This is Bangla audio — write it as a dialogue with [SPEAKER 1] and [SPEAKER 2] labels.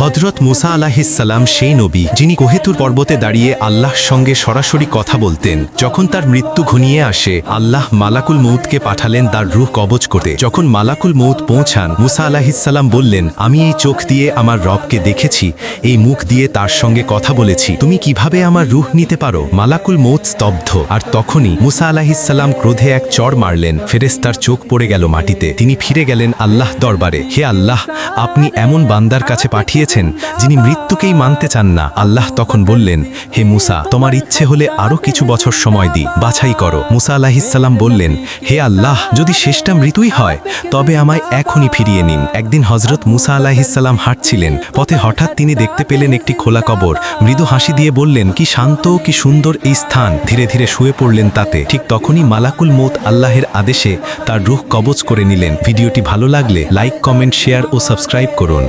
[SPEAKER 1] হজরত মুসা আলাহিসাল্লাম সেই নবী, যিনি কোহেতুর পর্বতে দাঁড়িয়ে আল্লাহর সঙ্গে সরাসরি কথা বলতেন। যখন তার মৃত্যু ঘনিয়ে আসে, আল্লাহ মালাকুল মৌতকে পাঠালেন তার রুহ কবজ করতে। যখন মালাকুল মৌত পৌঁছান, মুসা আলাহিসাল্লাম বললেন, আমি এই চোখ দিয়ে আমার রবকে দেখেছি, এই মুখ দিয়ে তার সঙ্গে কথা বলেছি। তুমি কীভাবে আমার রুহ নিতে পারো? মালাকুল মৌত স্তব্ধ, আর তখনই মুসা আলাহিসাল্লাম ক্রোধে এক চড় মারলেন। ফেরেস্তার চোখ পড়ে গেল মাটিতে। তিনি ফিরে গেলেন আল্লাহ দরবারে। হে আল্লাহ, আপনি এমন বান্দার কাছে পাঠিয়েছেন, যিনি মৃত্যুকেই মানতে চান না। আল্লাহ তখন বললেন, হে মুসা, তোমার ইচ্ছে হলে আরও কিছু বছর সময় দি বাছাই করো। মুসা আলাহিসাল্লাম বললেন, হে আল্লাহ, যদি শেষটা মৃত্যুই হয়, তবে আমায় এখনই ফিরিয়ে নিন। একদিন হজরত মুসা আলাহিসাল্লাম হাঁটছিলেন, পথে হঠাৎ তিনি দেখতে পেলেন একটি খোলা কবর। মৃদু হাসি দিয়ে বললেন, কি শান্ত, কি সুন্দর এই স্থান। ধীরে ধীরে শুয়ে পড়লেন তাতে। ঠিক তখনই মালাকুল মৌত আল্লাহের আদেশে তার রুখ কবচ করে নিলেন। ভিডিওটি ভালো লাগলে লাইক, কমেন্ট, শেয়ার ও সাবস্ক্রাইব করুন।